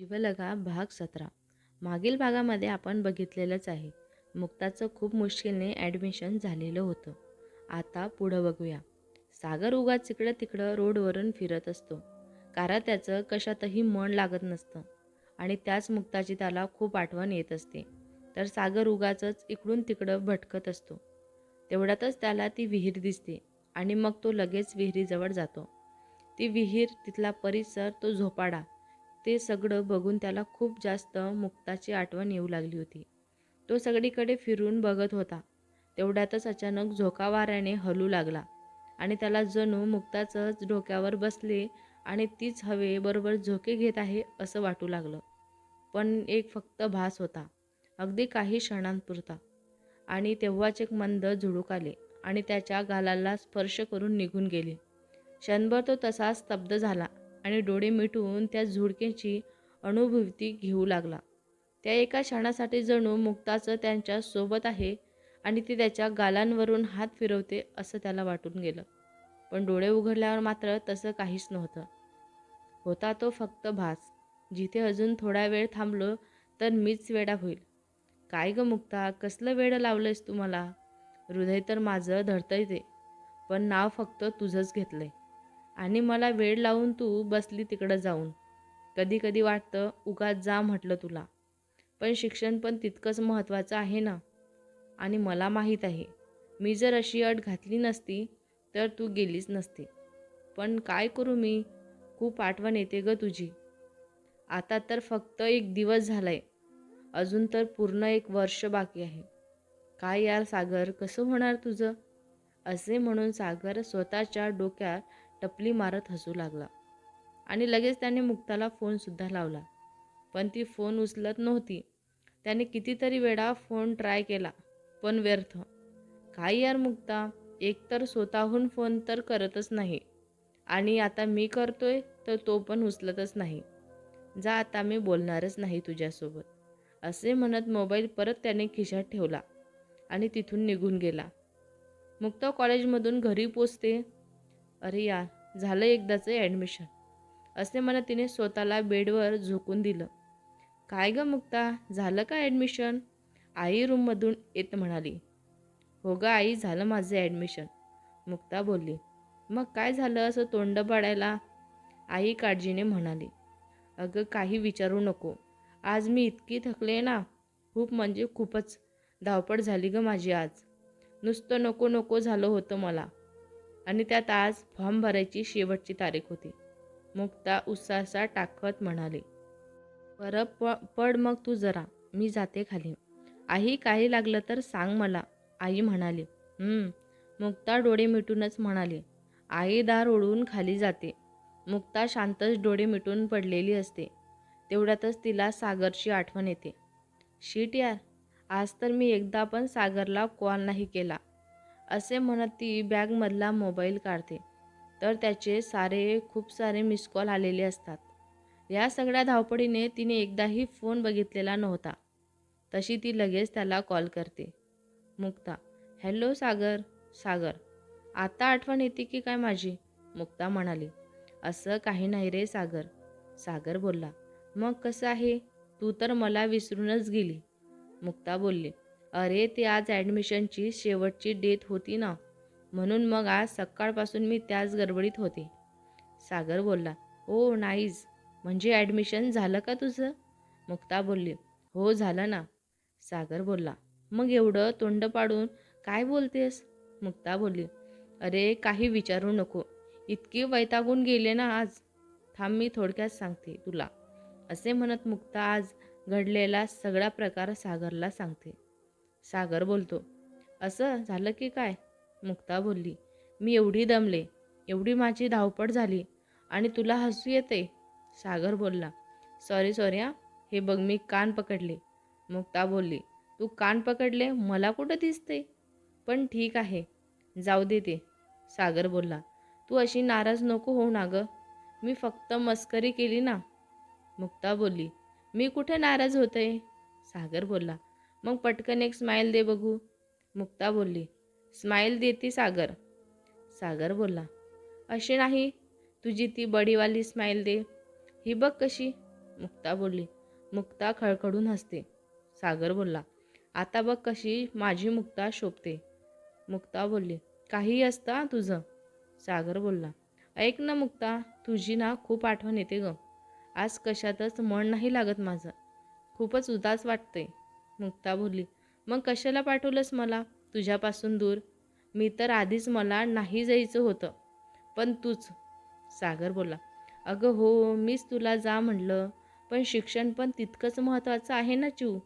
जीवलगा भाग सतरा. मागील भागामध्ये आपण बघितलेलंच आहे. मुक्ताचं खूप मुश्किलने ॲडमिशन झालेलं होतं. आता पुढं बघूया. सागर उगाच इकडं तिकडं रोडवरून फिरत असतो. कारण त्याचं कशातही मन लागत नसतं. आणि त्याच मुक्ताची त्याला खूप आठवण येत असते. तर सागर उगाचंच इकडून तिकडं भटकत असतो. तेवढ्यातच त्याला ती विहीर दिसते आणि मग तो लगेच विहिरीजवळ जातो. ती विहीर तिथला परिसर तो झोपाडा. ते सगळं बघून त्याला खूप जास्त मुक्ताची आठवण येऊ लागली होती. तो सगळीकडे फिरून बघत होता. तेवढ्यातच अचानक झोकावाऱ्याने हलू लागला आणि त्याला जणू मुक्ताचंच डोक्यावर बसले आणि तीच हवेबरोबर झोके घेत आहे असं वाटू लागलं. पण एक फक्त भास होता. अगदी काही क्षणांपुरता. आणि तेव्हाच एक मंद झुडूक आले आणि त्याच्या गालाला स्पर्श करून निघून गेले. क्षणभर तो तसा स्तब्ध झाला. आणि डोळे मिटून त्या झुडकेची अनुभूती घेऊ लागला. त्या एका क्षणासाठी जणू मुक्ताचं त्यांच्यासोबत आहे आणि ती त्याच्या गालांवरून हात फिरवते असं त्याला वाटून गेलं. पण डोळे उघडल्यावर मात्र तसं काहीच नव्हतं. होता तो फक्त भास. जिथे अजून थोडा वेळ थांबलो तर मीच वेडा होईल. काय ग मुक्ता कसलं वेडं लावलंयस तू मला? हृदय तर माझं धडतंय ते. पण नाव फक्त तुझंच घेतलंय. आणि मला वेळ लावून तू बसली तिकडं जाऊन. कधी कधी वाटतं उगाच जा म्हटलं तुला. पण शिक्षण पण तितकंच महत्त्वाचं आहे ना? आणि मला माहीत आहे मी जर अशी अट घातली नसती तर तू गेलीच नसती. पण काय करू मी? खूप आठवण येते ग तुझी. आता तर फक्त एक दिवस झालाय. अजून तर पूर्ण एक वर्ष बाकी आहे. काय यार सागर कसं होणार तुझं? असे म्हणून सागर स्वतःच्या डोक्यात टपली मारत हसू लागला. आणि लगेच त्याने मुक्ताला फोनसुद्धा लावला. पण ती फोन उचलत नव्हती. त्याने कितीतरी वेळा फोन ट्राय केला पण व्यर्थ. काय यार मुक्ता? एकतर स्वतःहून फोन तर करतच नाही. आणि आता मी करतोय तर तो पण उचलतच नाही. जा आता मी बोलणारच नाही तुझ्यासोबत. असे म्हणत मोबाईल परत त्याने खिशात ठेवला आणि तिथून निघून गेला. मुक्ता कॉलेजमधून घरी पोचते अरे यार झालं एकदाचं ॲडमिशन असे म्हणत तिने स्वतःला बेडवर झोकून दिलं. काय ग मुक्ता झालं का ॲडमिशन आई रूममधून येत म्हणाली. हो ग आई झालं माझं ॲडमिशन मुक्ता बोलली. मग काय झालं असं तोंड पाडायला? आई काळजीने म्हणाली. अगं काही विचारू नको. आज मी इतकी थकले ना. खूप म्हणजे खूपच. धावपळ झाली ग माझी आज. नुसतं नको नको झालं होतं मला. आणि त्यात आज फॉर्म भरायची शेवटची तारीख होती. मुक्ता उत्साहाचा टाकत म्हणाले बरं प पड मग तू जरा मी जाते खाली. आई काही लागलं तर सांग मला. आई म्हणाली मुक्ता डोळे मिटूनच म्हणाली आई दार ओढून खाली जाते. मुक्ता शांतच डोळे मिटून पडलेली असते. तेवढ्यातच तिला सागरची आठवण येते. शीट यार आज तर मी एकदा पण सागरला कॉल नाही केला. असे म्हणत ती बॅगमधला मोबाईल काढते. तर त्याचे सारे खूप सारे मिस कॉल आलेले असतात. या सगळ्या धावपळीने तिने एकदाही फोन बघितलेला नव्हता. तशी ती लगेच त्याला कॉल करते. मुक्ता हॅलो सागर. सागर आता आठवण येते की काय माझी? मुक्ता म्हणाली. असं काही नाही रे सागर. सागर बोलला. मग कसं आहे? तू तर मला विसरूनच गेली. मुक्ता बोलली. अरे ते आज ॲडमिशनची शेवटची डेट होती ना. म्हणून मग आज सकाळपासून मी त्याच गडबडीत होते. सागर बोलला हो नाहीच. म्हणजे ॲडमिशन झालं का तुझं? मुक्ता बोलली हो झालं ना. सागर बोलला मग एवढं तोंड पाडून काय बोलतेस? मुक्ता बोलली अरे काही विचारू नको. इतकी वैतागून गेले ना आज. थांब मी थोडक्यात सांगते तुला. असे म्हणत मुक्ता आज घडलेला सगळा प्रकार सागरला सांगते. सागर बोलतो असं झालं की काय? मुक्ता बोलली मी एवढी दमले एवढी माझी धावपळ झाली आणि तुला हसू येते. सागर बोलला सॉरी सॉरी हां हे बघ मी कान पकडले. मुक्ता बोलली तू कान पकडले मला कुठं दिसते? पण ठीक आहे जाऊ दे ते. सागर बोलला तू अशी नाराज नको होऊ ना गं मी फक्त मस्करी केली ना. मुक्ता बोलली मी कुठे नाराज होते? सागर बोलला मग पटकन एक स्माईल दे बघू. मुक्ता बोलली स्माईल देती सागर. सागर बोलला अशी नाही तुझी ती बडीवाली स्माईल दे. ही बघ कशी. मुक्ता बोलली मुक्ता खळखळून हसते. सागर बोलला आता बघ कशी माझी मुक्ता शोभते. मुक्ता बोलली काही असता तुझं. सागर बोलला ऐक ना मुक्ता तुझी ना खूप आठवण येते ग. आज कशातच मन नाही लागत माझं. खूपच उदास वाटते मुक्ता बोलली मग कशाला पाठवलंस मला? तुझ्यापासून दूर. मी तर आधीच मला नाही जायचं होतं. पण तूच सागर बोला अगं हो मीच तुला जा म्हणलं पण शिक्षण पण तितकंच महत्त्वाचं आहे ना चिऊ?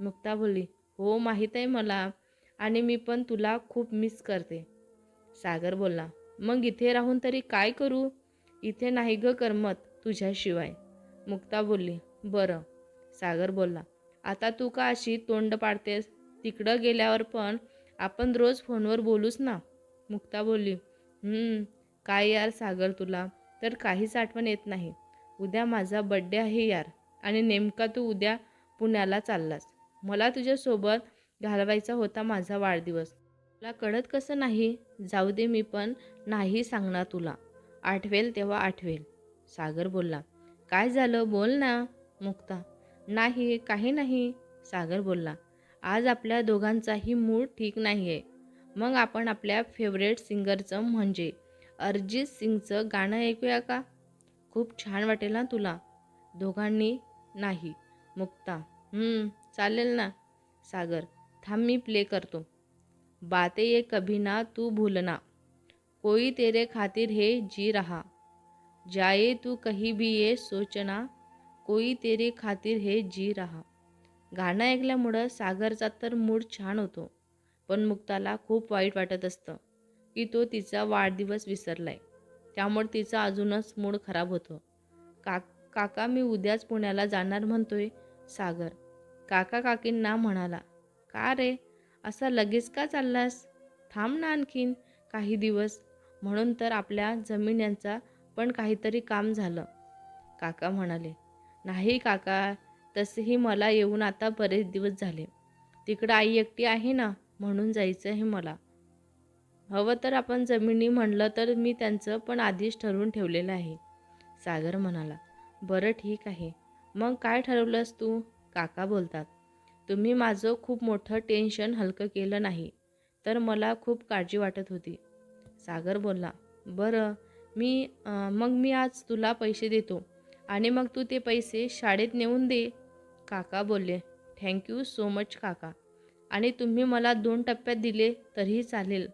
मुक्ता बोलली हो माहीत आहे मला आणि मी पण तुला खूप मिस करते. सागर बोलला. मग इथे राहून तरी काय करू? इथे नाही ग करमत तुझ्याशिवाय. मुक्ता बोलली. बरं सागर बोलला. आता तू का अशी तोंड पाडतेस? तिकडं गेल्यावर पण आपण रोज फोनवर बोलूच ना. मुक्ता बोलली काय यार सागर तुला? तर काहीच आठवण येत नाही. उद्या माझा बड्डे आहे यार आणि नेमका तू उद्या पुण्याला चाललास. मला तुझ्यासोबत घालवायचा होता माझा वाढदिवस. तुला कळत कसं नाही? जाऊ दे मी पण नाही सांगणार तुला. आठवेल तेव्हा आठवेल. सागर बोलला काय झालं? बोल ना मुक्ता. नाही काही नाही सागर बोलला. आज आपल्या दोघांचाही मूड ठीक नाही आहे मग आपण आपल्या फेवरेट सिंगरचं म्हणजे अरिजित सिंगचं गाणं ऐकूया का? खूप छान वाटेल ना तुला? दोघांनी नाही मुक्ता. चालेल ना? सागर थांब मी प्ले करतो. बाते ये कभी ना तू भूलना कोई तेरे खातिर हे जी रहा. जाए तू कहीं भी ये सोचना कोई तेरे खातिर हे जी रहा। गाणं ऐकल्यामुळं सागरचा तर मूड छान होतो पण मुक्ताला खूप वाईट वाटत असतं की तो तिचा वाढदिवस विसरलाय. त्यामुळे तिचा अजूनच मूड खराब होतो. का काका मी उद्याच पुण्याला जाणार म्हणतोय सागर. काका काकींना म्हणाला का रे? असा लगेच का चाललास? थांब ना आणखीन काही दिवस. म्हणून तर आपल्या जमिन्यांचा पण काहीतरी काम झालं. काका म्हणाले नाही काका तसेही मला येऊन आता बरेच दिवस झाले. तिकडं आई एकटी आहे ना म्हणून जायचं आहे मला. हवं तर आपण जमिनी म्हणलं तर मी त्यांचं पण आधीच ठरवून ठेवलेलं आहे. सागर म्हणाला बरं ठीक आहे. मग काय ठरवलंस तू? काका बोलतात तुम्ही माझं खूप मोठं टेन्शन हलकं केलं नाही तर मला खूप काळजी वाटत होती. सागर बोलला बरं मी मग मी आज तुला पैसे देतो. आणि मग तू ते पैसे शाळेत नेऊन दे. काका बोलले थँक्यू सो मच काका. आणि तुम्ही मला दोन टप्प्यात दिले तरीही चालेल.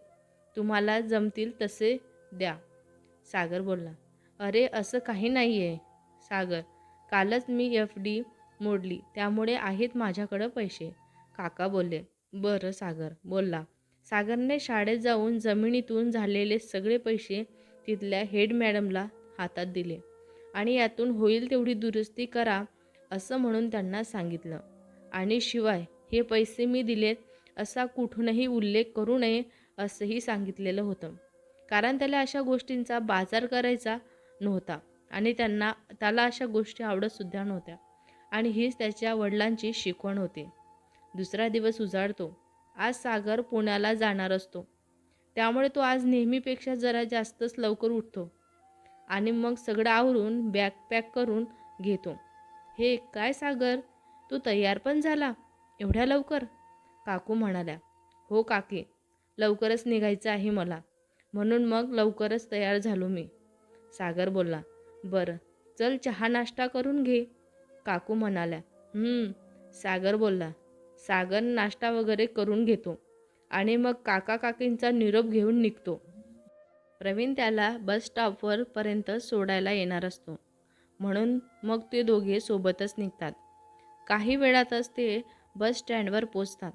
तुम्हाला जमतील तसे द्या. सागर बोलला अरे असं काही नाही आहे सागर कालच मी एफ डी मोडली त्यामुळे आहेत माझ्याकडं पैसे. काका बोलले बरं सागर. बोलला सागरने शाळेत जाऊन जमिनीतून झालेले सगळे पैसे तिथल्या हेड मॅडमला हातात दिले. आणि यातून होईल तेवढी दुरुस्ती करा असं म्हणून त्यांना सांगितलं. आणि शिवाय हे पैसे मी दिलेत असा कुठूनही उल्लेख करू नये असंही सांगितलेलं होतं. कारण त्याला अशा गोष्टींचा बाजार करायचा नव्हता आणि त्यांना त्याला अशा गोष्टी आवडतसुद्धा नव्हत्या. आणि हीच त्याच्या वडिलांची शिकवण होती. दुसरा दिवस उजाडतो. आज सागर पुण्याला जाणार असतो. त्यामुळे तो आज नेहमीपेक्षा जरा जास्तच लवकर उठतो. आणि मग सगळं आवरून बॅग पॅक करून घेतो. हे काय सागर? तू तयार पण झाला? एवढ्या लवकर? काकू म्हणाल्या. हो काकी. लवकरच निघायचं आहे मला. म्हणून मग लवकरच तयार झालो मी. सागर बोलला. बरं चल चहा नाश्ता करून घे. काकू म्हणाल्या. सागर बोलला. सागर नाश्ता वगैरे करून घेतो. आणि मग काका काकींचा निरोप घेऊन निघतो. प्रवीण त्याला बस स्टॉपवर पर्यंत सोडायला येणार असतो. म्हणून मग ते दोघे सोबतच निघतात. काही वेळातच ते बस स्टँडवर पोचतात.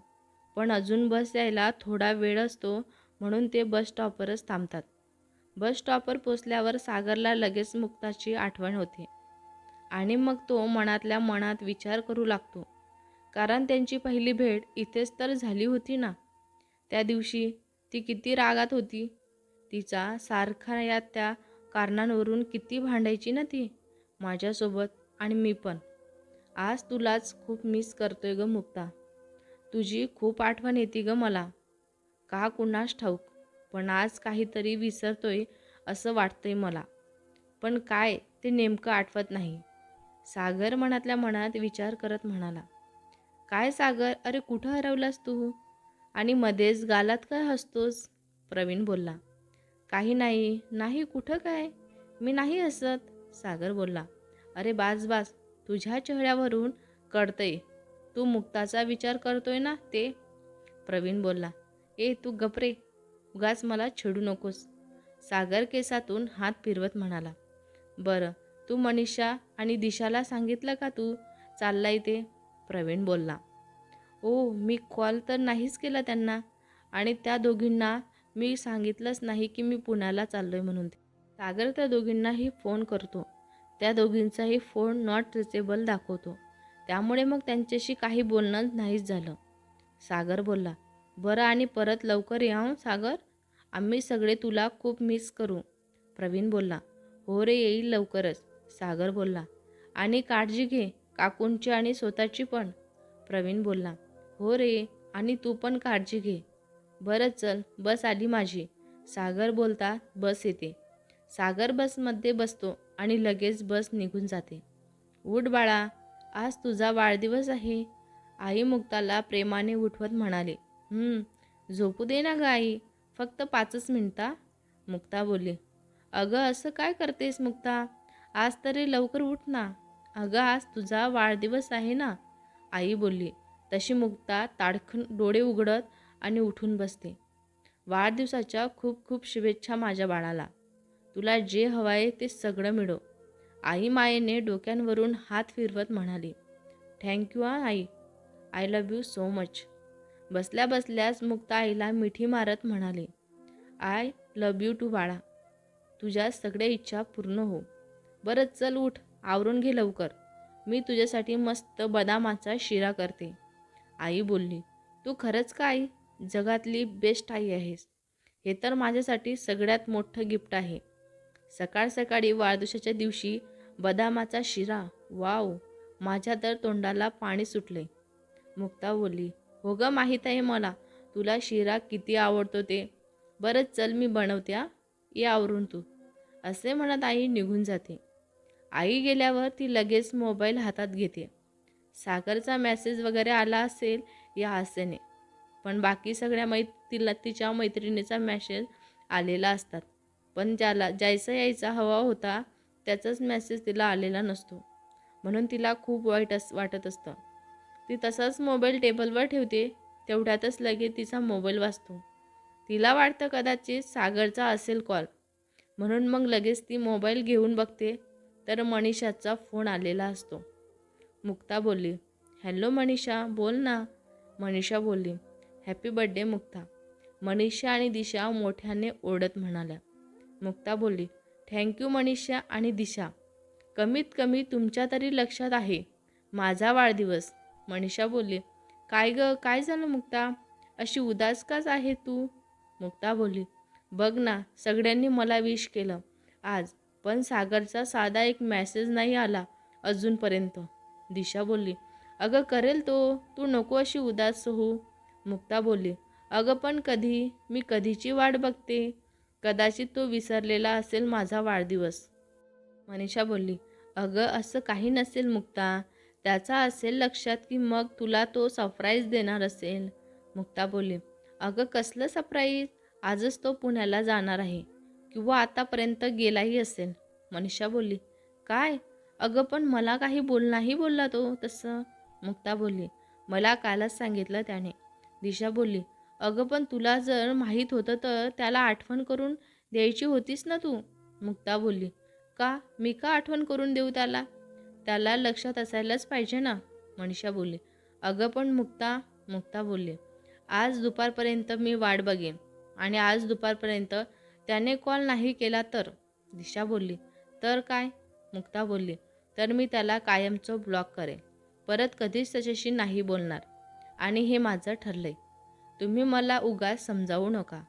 पण अजून बस यायला थोडा वेळ असतो म्हणून ते बस स्टॉपवरच थांबतात. बस स्टॉपवर पोचल्यावर सागरला लगेच मुक्ताची आठवण होते. आणि मग तो मनातल्या मनात विचार करू लागतो. कारण त्यांची पहिली भेट इथेच तर झाली होती ना? त्या दिवशी ती किती रागात होती. तिचा सारखा या त्या कारणांवरून किती भांडायची ना ती? माझ्यासोबत आणि मी पण. आज तुलाच खूप मिस करतोय ग मुक्ता. तुझी खूप आठवण येते ग मला. का कुणास ठाऊक पण आज काहीतरी विसरतोय असं वाटतंय मला. पण काय ते नेमकं आठवत नाही. सागर मनातल्या मनात विचार करत म्हणाला. काय सागर अरे कुठं हरवलास तू? आणि मध्येच गालात काय हसतोस? प्रवीण बोलला. काही नाही नाही कुठं काय? मी नाही हसत सागर बोलला. अरे बास बास तुझ्या चेहऱ्यावरून कळतंय. तू मुक्ताचा विचार करतोय ना ते? प्रवीण बोलला. ए तू गपरे उगाच मला छेडू नकोस. सागर केसातून हात फिरवत म्हणाला. बरं तू मनीषा आणि दिशाला सांगितलं का तू? चाललाय ते? प्रवीण बोलला. ओ मी कॉल तर नाहीच केला त्यांना. आणि त्या दोघींना मी सांगितलंच नाही की मी पुण्याला चाललो आहे म्हणून. सागर त्या दोघींनाही फोन करतो. त्या दोघींचाही फोन नॉट रिचेबल दाखवतो. त्यामुळे मग त्यांच्याशी काही बोलणं नाहीच झालं. सागर बोलला बरं आणि परत लवकर या सागर. आम्ही सगळे तुला खूप मिस करू. प्रवीण बोलला हो रे येईल लवकरच. सागर बोलला आणि काळजी घे काकूंची आणि स्वतःची पण. प्रवीण बोलला हो रे आणि तू पण काळजी घे. बरं चल बस आली माझी. सागर बोलता बस येते. सागर बसमध्ये बसतो आणि लगेच बस निघून जाते. उठ बाळा आज तुझा वाढदिवस आहे. आई मुक्ताला प्रेमाने उठवत म्हणाले. झोपू दे ना ग आई फक्त पाचच मिनटा मुक्ता बोलली. अगं असं काय करतेस मुक्ता? आज तरी लवकर उठ ना. अगं आज तुझा वाढदिवस आहे ना? आई बोलली. तशी मुक्ता ताडखन डोळे उघडत आणि उठून बसते. वाढदिवसाच्या खूप खूप शुभेच्छा माझ्या बाळाला. तुला जे हवं आहे ते सगळं मिळो. आई मायेने डोक्यांवरून हात फिरवत म्हणाली थँक्यू आ आई. I love you so much बसल्या बसल्याच मुक्ता आईला मिठी मारत म्हणाले आय लव्ह यू टू बाळा. तुझ्या सगळ्या इच्छा पूर्ण हो. बरं चल उठ. आवरून घे लवकर. मी तुझ्यासाठी मस्त बदामाचा शिरा करते. आई बोलली तू खरंच का आई? जगातली बेस्ट आई आहेस. हे तर माझ्यासाठी सगळ्यात मोठं गिफ्ट आहे. सकाळ सकाळी वाढदिवसाच्या दिवशी बदामाचा शिरा वाव माझ्या तर तोंडाला पाणी सुटले. मुक्ता बोलली हो ग माहीत आहे मला तुला शिरा किती आवडतो ते. बरं चल मी बनवते ये आवरून तू. असे म्हणत आई निघून जाते. आई गेल्यावर ती लगेच मोबाईल हातात घेते. सागरचा मेसेज वगैरे आला असेल या आसेने पण बाकी सगळ्या मै तिला तिच्या मैत्रिणीचा मॅसेज आलेला असतात. पण ज्याला जायचा यायचा हवा होता त्याचाच मेसेज तिला आलेला नसतो. म्हणून तिला खूप वाईट अस वाटत असतं. ती तसाच मोबाईल टेबलवर ठेवते तेवढ्यातच लगेच तिचा मोबाईल वाचतो. तिला वाटतं कदाचित सागरचा असेल कॉल म्हणून मग लगेच ती मोबाईल घेऊन बघते तर मनीषाचा फोन आलेला असतो. मुक्ता बोलली हॅलो मनीषा बोल ना. मनीषा बोलली हॅपी बड्डे मुक्ता. मनीषा आणि दिशा मोठ्याने ओढत म्हणाल्या. मुक्ता बोलली थँक्यू मनीषा आणि दिशा. कमीत कमी तुमच्या तरी लक्षात आहे. माझा वाढदिवस. मनीषा बोलली काय ग काय झालं मुक्ता? अशी उदास काच आहे तू? मुक्ता बोलली बघ ना सगळ्यांनी मला विश केलं. आज पण सागरचा साधा एक मॅसेज नाही आला अजूनपर्यंत. दिशा बोलली अगं करेल तो. तू नको अशी उदास हो मुक्ता बोलली अगं पण कधी? मी कधीची वाट बघते? कदाचित तो विसरलेला असेल माझा वाढदिवस. मनीषा बोलली अगं असं काही नसेल मुक्ता. त्याचा असेल लक्षात की मग तुला तो सरप्राईज देणार असेल. मुक्ता बोलली अगं कसलं सरप्राईज आजच तो पुण्याला जाणार आहे किंवा आतापर्यंत गेलाही असेल. मनीषा बोलली काय? अगं पण मला काही बोलणाही बोलला तो तसं. मुक्ता बोलली मला कालच सांगितलं त्याने. दिशा बोलली अगं पण तुला जर माहीत होतं तर त्याला आठवण करून द्यायची होतीस ना तू? मुक्ता बोलली का? मी का आठवण करून देऊ त्याला? त्याला लक्षात असायलाच पाहिजे ना? मनीषा बोलली अगं पण मुक्ता मुक्ता बोलली आज दुपारपर्यंत मी वाट बघेन आणि आज दुपारपर्यंत त्याने कॉल नाही केला तर? दिशा बोलली तर काय? मुक्ता बोलली तर मी त्याला कायमचं ब्लॉक करेन. परत कधीच त्याच्याशी नाही बोलणार. आणि हे माझं ठरलंय. तुम्ही मला उगाच समजावू नका.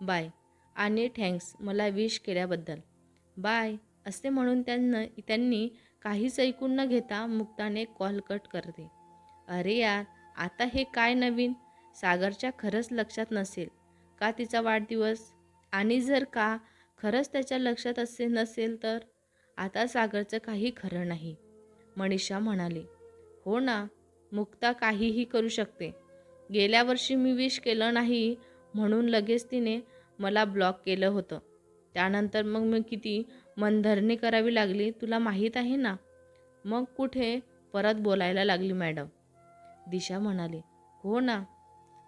बाय. आणि थँक्स मला विश केल्याबद्दल. बाय. असे म्हणून त्यांना त्यांनी काहीच ऐकून न घेता मुक्ताने कॉल कट करते. अरे यार आता हे काय नवीन? सागरच्या खरंच लक्षात नसेल. का तिचा वाढदिवस? आणि जर का खरंच त्याच्या लक्षात असे नसेल तर? आता सागरचं काही खरं नाही. मनीषा म्हणाली हो ना मुक्ता काहीही करू शकते. गेल्या वर्षी मी विश केलं नाही म्हणून लगेच तिने मला ब्लॉक केलं होतं. त्यानंतर मग मी किती मनधरणी करावी लागली तुला माहीत आहे ना? मग कुठे? परत बोलायला लागली मॅडम. दिशा म्हणाली हो ना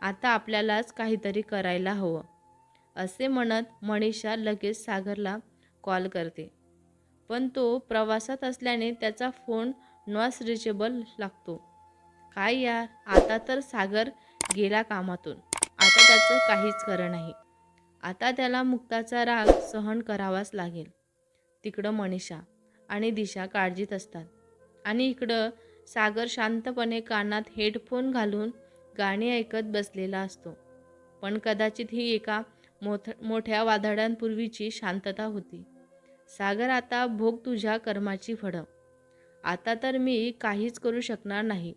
आता आपल्यालाच काहीतरी करायला हवं. असे म्हणत मनीषा लगेच सागरला कॉल करते. पण तो प्रवासात असल्याने त्याचा फोन नॉस रिचेबल लागतो. काय यार आता तर सागर गेला कामातून. आता त्याचं काहीच खरं नाही. आता त्याला मुक्ताचा राग सहन करावाच लागेल. तिकडं मनीषा आणि दिशा काळजीत असतात. आणि इकडं सागर शांतपणे कानात हेडफोन घालून गाणी ऐकत बसलेला असतो. पण कदाचित ही एका मोठ मोठ्या वादळांपूर्वीची शांतता होती. सागर आता भोग तुझ्या कर्माची फडव आता तर मी काहीच करू शकणार नाही.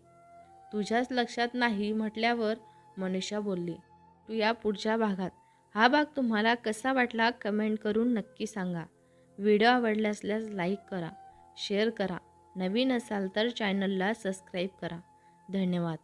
तुझ्याच लक्षात नाही म्हटल्यावर मनीषा बोलली तू या पुढच्या भागात. हा भाग तुम्हाला कसा वाटला कमेंट करून नक्की सांगा. व्हिडिओ आवडला असल्यास लाईक करा शेअर करा. नवीन असाल तर चॅनलला सबस्क्राईब करा. धन्यवाद.